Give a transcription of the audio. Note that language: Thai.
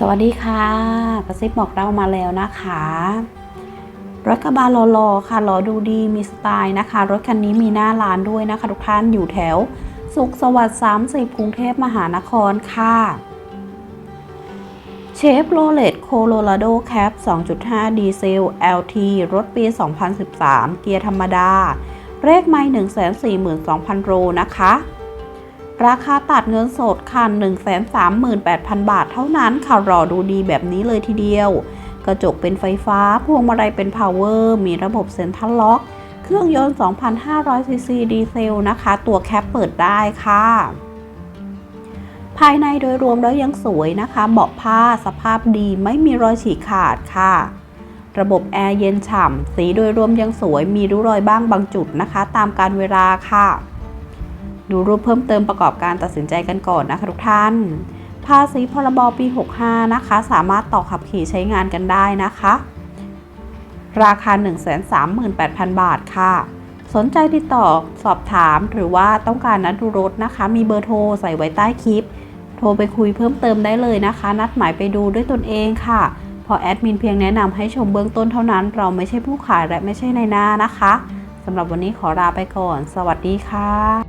สวัสดีค่ะ กระซิบบอกเรามาแล้วนะคะรถกระบะหล่อๆค่ะหล่อดูดีมีสไตล์นะคะ รถคันนี้มีหน้าร้านด้วยนะคะ ทุกท่านอยู่แถว สุขสวัสดิ์30กรุงเทพมหานครค่ะเชฟโรเลตโคโลราโดแคป2.5 ดีเซล LT รถปี 2013 เกียร์ธรรมดา เลขไม่142,000 โลนะคะ ราคาตัดเงินสดค่ะ138,000 บาทเท่านั้นค่ะรอดูดีแบบนี้เลยทีเดียว กระจกเป็นไฟฟ้า พวงมาลัยเป็นพาวเวอร์ มีระบบเซ็นทรัลล็อก เครื่องยนต์ 2,500 ซีซีดีเซลนะคะ ตัวแคปเปิดได้ค่ะ ภายในโดยรวมแล้วยังสวยนะคะ เบาะผ้าสภาพดีไม่มีรอยฉีกขาดค่ะ ระบบแอร์เย็นฉ่ำ สีโดยรวมยังสวย มีริ้วรอยบ้างบางจุดนะคะ ตามการเวลาค่ะ ดูรูปเพิ่มเติมประกอบการตัดสินใจกันก่อนนะคะทุกท่าน ภาษีพรบปี 65 นะคะ สามารถต่อขับขี่ใช้งานกันได้นะคะ ราคา 138,000 บาทค่ะ สนใจติดต่อสอบถามหรือว่าต้องการนัดดูรถนะคะ มีเบอร์โทรใส่ไว้ใต้คลิป โทรไปคุยเพิ่มเติมได้เลยนะคะ นัดหมายไปดูด้วยตนเองค่ะพอแอดมินเพียงแนะนำให้ชมเบื้องต้นเท่านั้น เราไม่ใช่ผู้ขายและไม่ใช่ในหน้านะคะสำหรับวันนี้ขอลาไปก่อน สวัสดีค่ะ